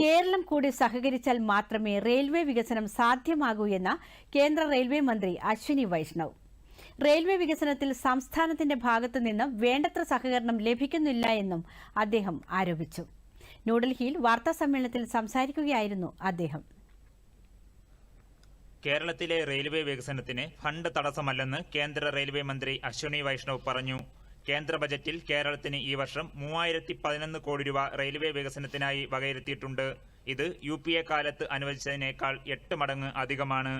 കേരളം കൂടി സഹകരിച്ചാൽ മാത്രമേ റെയിൽവേ വികസനം സാധ്യമാകൂ എന്ന കേന്ദ്ര റെയിൽവേ മന്ത്രി അശ്വിനി വൈഷ്ണവ്. റെയിൽവേ വികസനത്തിൽ സംസ്ഥാനത്തിന്റെ ഭാഗത്തു നിന്ന് വേണ്ടത്ര സഹകരണം ലഭിക്കുന്നില്ല എന്നും അദ്ദേഹം ആരോപിച്ചു. ന്യൂഡൽഹിയിൽ വാർത്താ സമ്മേളനത്തിൽ സംസാരിക്കുകയായിരുന്നു അദ്ദേഹം. കേരളത്തിലെ റെയിൽവേ വികസനത്തിന് ഫണ്ട് തടസ്സമല്ലെന്ന് കേന്ദ്ര റെയിൽവേ മന്ത്രി അശ്വിനി വൈഷ്ണവ് പറഞ്ഞു. കേന്ദ്ര ബജറ്റിൽ കേരളത്തിന് ഈ വർഷം മൂവായിരത്തി പതിനൊന്ന് കോടി രൂപ റെയിൽവേ വികസനത്തിനായി വകയിരുത്തിയിട്ടുണ്ട്. ഇത് യു പി എ കാലത്ത് അനുവദിച്ചതിനേക്കാൾ എട്ട് മടങ്ങ് അധികമാണ്.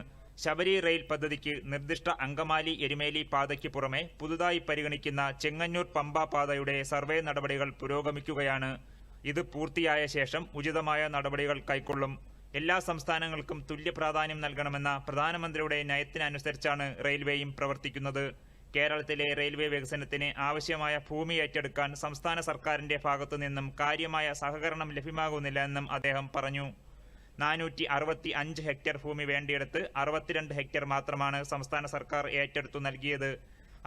ശബരി റെയിൽ പദ്ധതിക്ക് നിർദ്ദിഷ്ട അങ്കമാലി എരുമേലി പാതയ്ക്ക് പുറമെ പുതുതായി പരിഗണിക്കുന്ന ചെങ്ങന്നൂർ പമ്പ പാതയുടെ സർവേ നടപടികൾ പുരോഗമിക്കുകയാണ്. ഇത് പൂർത്തിയായ ശേഷം ഉചിതമായ നടപടികൾ കൈക്കൊള്ളും. എല്ലാ സംസ്ഥാനങ്ങൾക്കും തുല്യ പ്രാധാന്യം നൽകണമെന്ന പ്രധാനമന്ത്രിയുടെ നയത്തിനനുസരിച്ചാണ് റെയിൽവേയും പ്രവർത്തിക്കുന്നത്. കേരളത്തിലെ റെയിൽവേ വികസനത്തിന് ആവശ്യമായ ഭൂമി ഏറ്റെടുക്കാൻ സംസ്ഥാന സർക്കാരിന്റെ ഭാഗത്തു നിന്നും കാര്യമായ സഹകരണം ലഭ്യമാകുന്നില്ല എന്നും അദ്ദേഹം പറഞ്ഞു. നാനൂറ്റി അറുപത്തി അഞ്ച് ഹെക്ടർ ഭൂമി വേണ്ടിയെടുത്ത് അറുപത്തിരണ്ട് ഹെക്ടർ മാത്രമാണ് സംസ്ഥാന സർക്കാർ ഏറ്റെടുത്തു നൽകിയത്.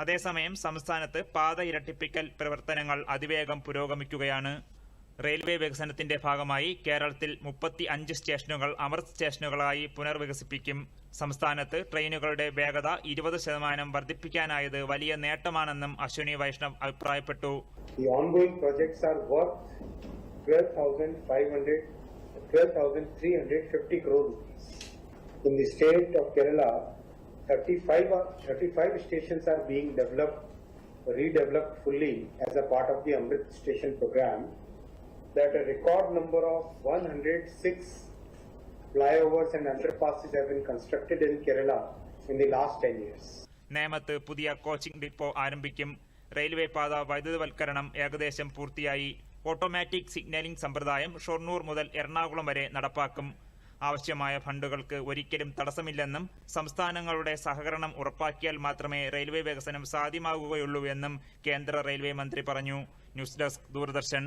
അതേസമയം സംസ്ഥാനത്ത് പാത ഇരട്ടിപ്പിക്കൽ പ്രവർത്തനങ്ങൾ അതിവേഗം പുരോഗമിക്കുകയാണ്. റെയിൽവേ വികസനത്തിന്റെ ഭാഗമായി കേരളത്തിൽ മുപ്പത്തി അഞ്ച് സ്റ്റേഷനുകൾ അമൃത് സ്റ്റേഷനുകളായി പുനർവികസിപ്പിക്കും സംസ്ഥാനത്ത് ട്രെയിനുകളുടെ വേഗത ഇരുപത് ശതമാനം വർദ്ധിപ്പിക്കാനായത് വലിയ നേട്ടമാണെന്നും അശ്വിനി വൈഷ്ണവ് അഭിപ്രായപ്പെട്ടു The ongoing projects are worth 12,500, 12,350 crore rupees. In the state of Kerala, 35, 35 stations are being developed, redeveloped fully as a part of the Amrit Station program. That a record number of 106 flyovers and underpasses have been constructed in Kerala in the last 10 years. നേമത്ത് പുതിയ coaching depot ആരംഭിക്കും. Railway പാത വൈദ്യുതവൽക്കരണം ഏകദേശം പൂർത്തിയായി. Automatic signalling സമ്പ്രദായം ഷൊർണൂർ മുതൽ എറണാകുളം വരെ നടപ്പാക്കും. ആവശ്യമായ ഫണ്ടുകൾക്ക് ഒരിക്കലും തടസ്സമില്ലെന്നും സംസ്ഥാനങ്ങളുടെ സഹകരണം ഉറപ്പാക്കിയാൽ മാത്രമേ റെയിൽവേ വികസനം സാധ്യമാകുകയുള്ളൂ എന്നും കേന്ദ്ര റെയിൽവേ മന്ത്രി പറഞ്ഞു. News desk Doordarshan.